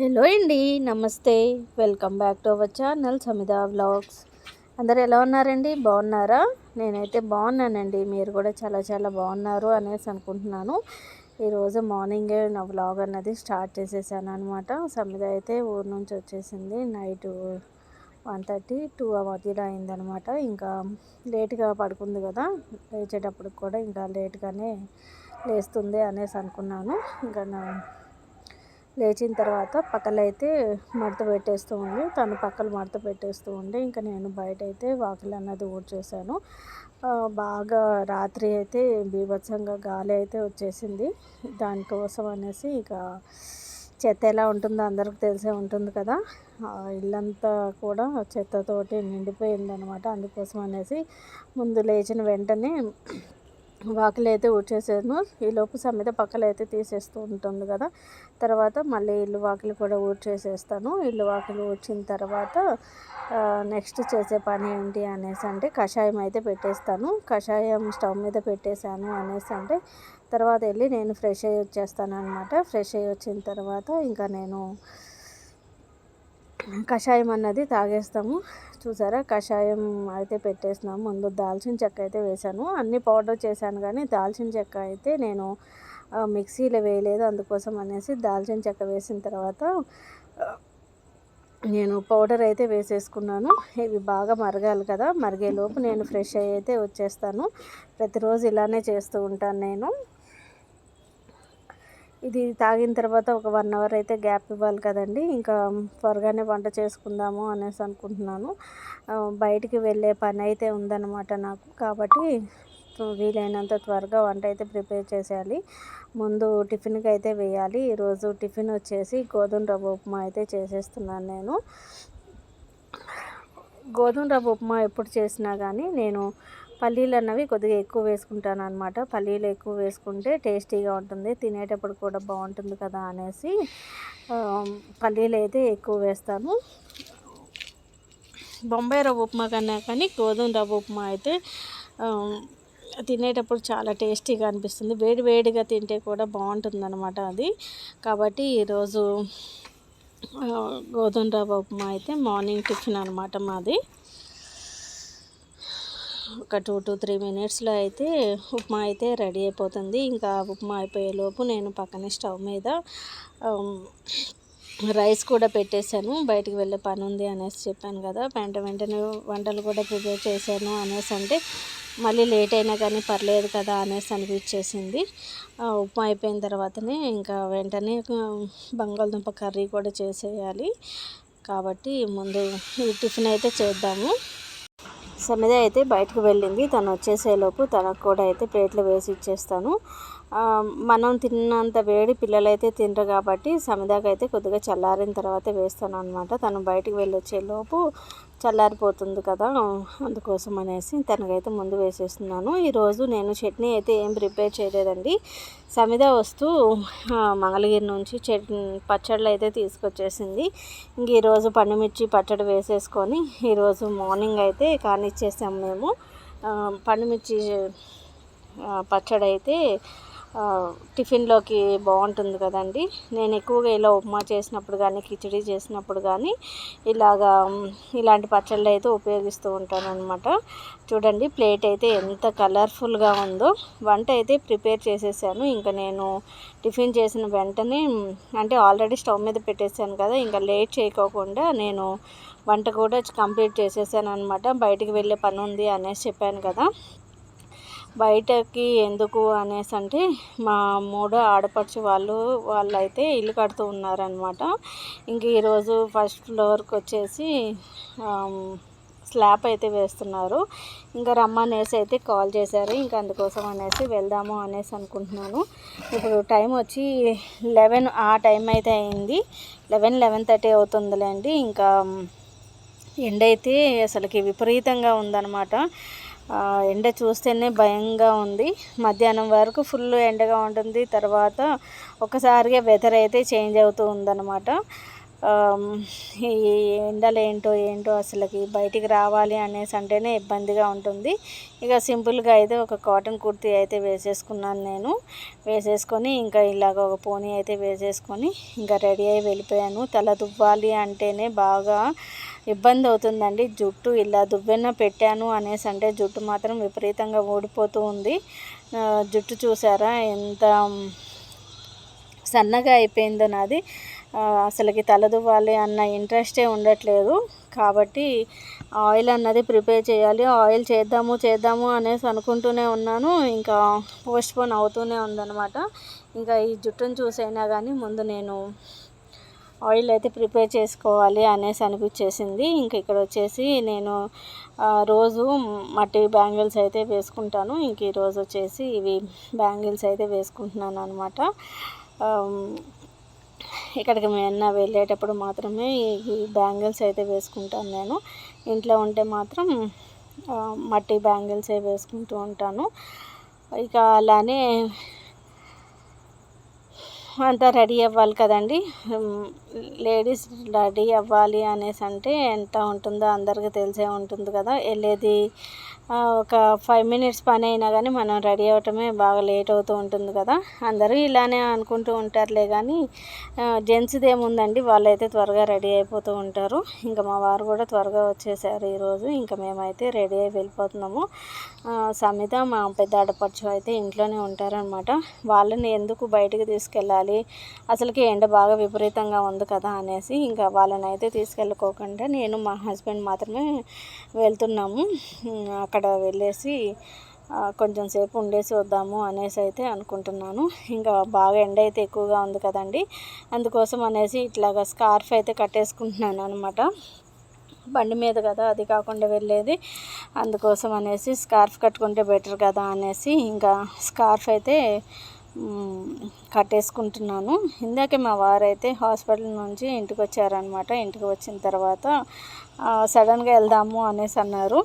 Hello అండి నమస్తే. Welcome back to our channel Samitha vlogs. అందరు ఎలా ఉన్నారండి? బాగున్నారా? నేనైతే బాగున్నానండి. మీరు కూడా చాలా చాలా బాగున్నారు అనేసి అనుకుంటున్నాను. ఈరోజు మార్నింగే నా వ్లాగ్ అన్నది స్టార్ట్ చేసేసాను అనమాట సమిత అయితే ఊరు నుంచి వచ్చేసింది. నైట్ వన్ థర్టీ టూ మధ్యలో అయిందనమాట ఇంకా లేట్గా పడుకుంది కదా. లేచేటప్పుడు కూడా ఇంకా లేట్గానే లేస్తుంది అనేసి అనుకున్నాను. ఇంకా లేచిన తర్వాత పక్కలైతే మడత పెట్టేస్తూ ఉంది తను పక్కలు మడత పెట్టేస్తూ ఉండే ఇంకా నేను బయట అయితే వాకిలి అన్నది ఊడ్చేసాను బాగా రాత్రి అయితే బీభత్సంగా గాలి అయితే వచ్చేసింది. దానికోసం అనేసి ఇక చెత్త ఎలా ఉంటుందో అందరికి తెలిసే ఉంటుంది కదా. ఇల్లంతా కూడా చెత్తతోటి నిండిపోయింది అనమాట అందుకోసం అనేసి ముందు లేచిన వెంటనే వాకిలి అయితే ఊడ్చేసాను. ఈలోపు సమిత పక్కలు అయితే తీసేస్తూ ఉంటుంది కదా. తర్వాత మళ్ళీ ఇల్లు వాకిలి కూడా ఊడ్చేసేస్తాను. ఇల్లు వాకిలి ఊడ్చిన తర్వాత నెక్స్ట్ చేసే పని ఏంటి అనేసి అంటే కషాయం అయితే పెట్టేస్తాను. కషాయం స్టవ్ మీద పెట్టేశాను అనేసి అంటే తర్వాత వెళ్ళి నేను ఫ్రెష్ అయ్యి వచ్చేస్తాను అనమాట ఫ్రెష్ అయ్యి వచ్చిన తర్వాత ఇంకా నేను కషాయం అన్నది తాగేస్తాము. చూసారా? కషాయం అయితే పెట్టేసినాము. ముందు దాల్చిన చెక్క అయితే వేసాను అన్ని పౌడర్ చేశాను కానీ దాల్చిన చెక్క అయితే నేను మిక్సీలో వేయలేదు. అందుకోసం అనేసి దాల్చిన చెక్క వేసిన తర్వాత నేను పౌడర్ అయితే వేసేసుకున్నాను. ఇవి బాగా మరగాలి కదా. మరిగేలోపు నేను ఫ్రెష్ అయ్యి అయితే వచ్చేస్తాను. ప్రతిరోజు ఇలానే చేస్తూ ఉంటాను నేను. ఇది తాగిన తర్వాత ఒక వన్ అవర్ అయితే గ్యాప్ ఇవ్వాలి కదండి. ఇంకా త్వరగానే వంట చేసుకుందాము అనేసి అనుకుంటున్నాను. బయటికి వెళ్ళే పని అయితే ఉందన్నమాట నాకు. కాబట్టి వీలైనంత త్వరగా వంట అయితే ప్రిపేర్ చేసేయాలి. ముందు టిఫిన్కి అయితే వేయాలి. ఈరోజు టిఫిన్ వచ్చేసి గోధుమ రవ్వ ఉప్మా అయితే చేసేస్తున్నాను నేను. గోధుమ రవ్వ ఉప్మా ఎప్పుడు చేసినా కానీ నేను పల్లీలు అన్నవి కొద్దిగా ఎక్కువ వేసుకుంటాను అనమాట పల్లీలు ఎక్కువ వేసుకుంటే టేస్టీగా ఉంటుంది. తినేటప్పుడు కూడా బాగుంటుంది కదా అనేసి పల్లీలు అయితే ఎక్కువ వేస్తాను. బొంబాయి రవ్వ ఉప్మా కన్నా కానీ గోధుమ రవ్వ ఉప్మా అయితే తినేటప్పుడు చాలా టేస్టీగా అనిపిస్తుంది. వేడి వేడిగా తింటే కూడా బాగుంటుంది అనమాట అది. కాబట్టి ఈరోజు గోధుమ రవ్వ ఉప్మా అయితే మార్నింగ్ టిఫిన్ అనమాట మాది. ఒక టూ టు త్రీ మినిట్స్లో అయితే ఉప్మా అయితే రెడీ అయిపోతుంది. ఇంకా ఉప్మా అయిపోయేలోపు నేను పక్కనే స్టవ్ మీద రైస్ కూడా పెట్టేశాను. బయటికి వెళ్ళే పని ఉంది అనేసి చెప్పాను కదా. వెంట వెంటనే వంటలు కూడా ప్రిపేర్ చేశాను అనేసి అంటే మళ్ళీ లేట్ అయినా కానీ పర్లేదు కదా అనేసి అనిపించేసింది. ఉప్మా అయిపోయిన తర్వాతనే ఇంకా వెంటనే బంగాళదుంప కర్రీ కూడా చేసేయాలి. కాబట్టి ముందు ఈ టిఫిన్ అయితే చేద్దాము. సమిద అయితే బయటకు వెళ్ళింది. తను వచ్చేసేలోపు తనకు కూడా అయితే ప్లేట్లు వేసి ఇచ్చేస్తాను. మనం తిన్నంత వేడి పిల్లలైతే తినరు కాబట్టి సమిదాకైతే కొద్దిగా చల్లారిన తర్వాత వేస్తాను అనమాట తను బయటికి వెళ్ళొచ్చేలోపు చల్లారిపోతుంది కదా అందుకోసం అనేసి తనకైతే ముందు వేసేస్తున్నాను. ఈరోజు నేను చట్నీ అయితే ఏం ప్రిపేర్ చేయలేదండి. సమిద వస్తూ మంగళగిరి నుంచి చట్నీ పచ్చళ్ళు అయితే తీసుకొచ్చేసింది. ఇంక ఈరోజు పండుమిర్చి పచ్చడి వేసేసుకొని ఈరోజు మార్నింగ్ అయితే కానిచ్చేసాము మేము. పండుమిర్చి పచ్చడి అయితే టిఫిన్లోకి బాగుంటుంది కదండి. నేను ఎక్కువగా ఇలా ఉప్మా చేసినప్పుడు కానీ కిచడీ చేసినప్పుడు కానీ ఇలాగా ఇలాంటి పచ్చళ్ళు అయితే ఉపయోగిస్తూ ఉంటాను అనమాట చూడండి ప్లేట్ అయితే ఎంత కలర్ఫుల్గా ఉందో. వంట అయితే ప్రిపేర్ చేసేసాను. ఇంకా నేను టిఫిన్ చేసిన వెంటనే అంటే ఆల్రెడీ స్టవ్ మీద పెట్టేశాను కదా ఇంకా లేట్ చేయకోకుండా నేను వంట కూడా కంప్లీట్ చేసేసాను అనమాట బయటికి వెళ్ళే పని ఉంది అనేసి చెప్పాను కదా. బయటకి ఎందుకు అనేసి అంటే మా మూడో ఆడపడుచు వాళ్ళు వాళ్ళైతే ఇల్లు కడుతూ ఉన్నారనమాట ఇంక ఈరోజు ఫస్ట్ ఫ్లోర్కి వచ్చేసి స్లాబ్ అయితే వేస్తున్నారు. ఇంకా రమ్మనేసి అయితే కాల్ చేశారు. ఇంకా అందుకోసం అనేసి వెళ్దాము అనేసి అనుకుంటున్నాను. ఇప్పుడు టైం వచ్చి లెవెన్ ఆ టైం అయితే అయింది. లెవెన్ లెవెన్ థర్టీ అవుతుందిలేండి. ఇంకా ఎండ అయితే అసలుకి విపరీతంగా ఉందన్నమాట. ఎండ చూస్తేనే భయంగా ఉంది. మధ్యాహ్నం వరకు ఫుల్ ఎండగా ఉంటుంది. తర్వాత ఒకసారిగా వెదర్ అయితే చేంజ్ అవుతూ ఉందన్నమాట. ఈ ఎండలు ఏంటో ఏంటో అసలుకి బయటికి రావాలి అనేసి అంటేనే ఇబ్బందిగా ఉంటుంది. ఇక సింపుల్గా అయితే ఒక కాటన్ కుర్తీ అయితే వేసేసుకున్నాను నేను. వేసేసుకొని ఇంకా ఇలాగ ఒక పోనీ అయితే వేసేసుకొని ఇంకా రెడీ అయి వెళ్ళిపోయాను. తల దువ్వాలి అంటేనే బాగా ఇబ్బంది అవుతుందండి. జుట్టు ఇలా దువ్వెన పెట్టాను అనేసి అంటే జుట్టు మాత్రం విపరీతంగా ఊడిపోతూ ఉంది. జుట్టు చూసారా? ఎంత సన్నగా అయిపోయిందో నాది. అసలుకి తలదువ్వాలి అన్న ఇంట్రెస్టే ఉండట్లేదు. కాబట్టి ఆయిల్ అన్నది ప్రిపేర్ చేయాలి. ఆయిల్ చేద్దాము చేద్దాము అనేసి అనుకుంటూనే ఉన్నాను. ఇంకా పోస్ట్పోన్ అవుతూనే ఉందన్నమాట. ఇంకా ఈ జుట్టును చూసైనా కానీ ముందు నేను ఆయిల్ అయితే ప్రిపేర్ చేసుకోవాలి అనేసి అనిపించేసింది. ఇంక ఇక్కడ వచ్చేసి నేను రోజు మట్టి బ్యాంగిల్స్ అయితే వేసుకుంటాను. ఇంక ఈరోజు వచ్చేసి ఇవి బ్యాంగిల్స్ అయితే వేసుకుంటున్నాను అనమాట ఇక్కడికి మేము వెళ్ళేటప్పుడు మాత్రమే ఈ బ్యాంగిల్స్ అయితే వేసుకుంటాను నేను. ఇంట్లో ఉంటే మాత్రం మట్టి బ్యాంగిల్సే వేసుకుంటూ ఉంటాను. ఇక అలానే అంతా రెడీ అవ్వాలి కదండి. లేడీస్ రెడీ అవ్వాలి అనేసి అంటే ఎంత ఉంటుందో అందరికీ తెలిసే ఉంటుంది కదా. వెళ్ళేది ఒక ఫైవ్ మినిట్స్ పని అయినా కానీ మనం రెడీ అవ్వటమే బాగా లేట్ అవుతూ ఉంటుంది కదా. అందరూ ఇలానే అనుకుంటూ ఉంటారులే కానీ జెంట్స్ది ఏముందండి వాళ్ళైతే త్వరగా రెడీ అయిపోతూ ఉంటారు. ఇంకా మా వారు కూడా త్వరగా వచ్చేసారు ఈరోజు ఇంకా మేమైతే రెడీ అయి వెళ్ళిపోతున్నాము. సమిత మా పెద్ద ఆడపడుచు అయితే ఇంట్లోనే ఉంటారనమాట వాళ్ళని ఎందుకు బయటికి తీసుకెళ్ళాలి? అసలుకి ఎండ బాగా విపరీతంగా ఉంది కదా అనేసి ఇంకా వాళ్ళని అయితే తీసుకెళ్ళకోకుండా నేను మా హస్బెండ్ మాత్రమే వెళ్తున్నాము. అక్కడ వెళ్ళేసి కొంచెం సేపు ఉండేసి వద్దాము అనేసి అయితే అనుకుంటున్నాను. ఇంకా బాగా ఎండ అయితే ఎక్కువగా ఉంది కదండి. అందుకోసం అనేసి ఇట్లాగా స్కార్ఫ్ అయితే కట్టేసుకుంటున్నాను అనమాట బండి మీద కదా అది కాకుండా వెళ్ళేది. అందుకోసం అనేసి స్కార్ఫ్ కట్టుకుంటే బెటర్ కదా అనేసి ఇంకా స్కార్ఫ్ అయితే కట్టేసుకుంటున్నాను. ఇందాకే మా వారైతే హాస్పిటల్ నుంచి ఇంటికి వచ్చారనమాట ఇంటికి వచ్చిన తర్వాత సడన్గా వెళ్దాము అనేసి అన్నారు.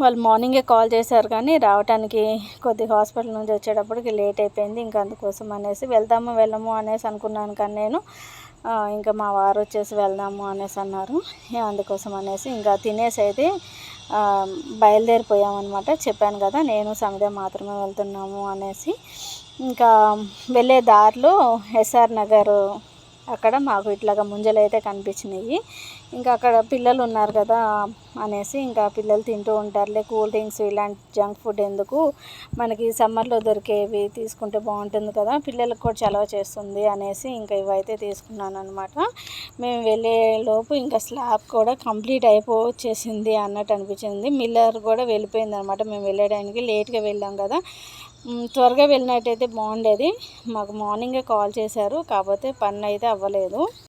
వాళ్ళు మార్నింగే కాల్ చేశారు కానీ రావడానికి కొద్ది హాస్పిటల్ నుంచి వచ్చేటప్పటికి లేట్ అయిపోయింది. ఇంకా అందుకోసం అనేసి వెళ్దాము వెళ్ళము అనేసి అనుకున్నాను కానీ నేను ఇంకా మా వారు వచ్చేసి వెళ్దాము అనేసి అన్నారు. అందుకోసం అనేసి ఇంకా తినేసి అయితే బయలుదేరిపోయామన్నమాట. చెప్పాను కదా నేను సమిత మాత్రమే వెళ్తున్నాము అనేసి. ఇంకా వెళ్ళే దారిలో ఎస్ఆర్ నగర్ అక్కడ మాకు ఇట్లాగా ముంజలు అయితే కనిపించినాయి. ఇంకా అక్కడ పిల్లలు ఉన్నారు కదా అనేసి ఇంకా పిల్లలు తింటూ ఉంటారులే. కూల్ డ్రింక్స్ ఇలాంటి జంక్ ఫుడ్ ఎందుకు? మనకి సమ్మర్లో దొరికేవి తీసుకుంటే బాగుంటుంది కదా పిల్లలకు కూడా చలవ చేస్తుంది అనేసి ఇంకా ఇవైతే తీసుకున్నాను అనమాట మేము వెళ్ళే లోపు ఇంకా స్లాబ్ కూడా కంప్లీట్ అయిపోవచ్చేసింది అన్నట్టు అనిపించింది. మిల్లర్ కూడా వెళ్ళిపోయింది అనమాట మేము వెళ్ళడానికి లేట్గా వెళ్ళాం కదా. త్వరగా వెళ్ళినట్టయితే బాగుండేది. మాకు మార్నింగే కాల్ చేశారు కాకపోతే పని అయితే అవ్వలేదు.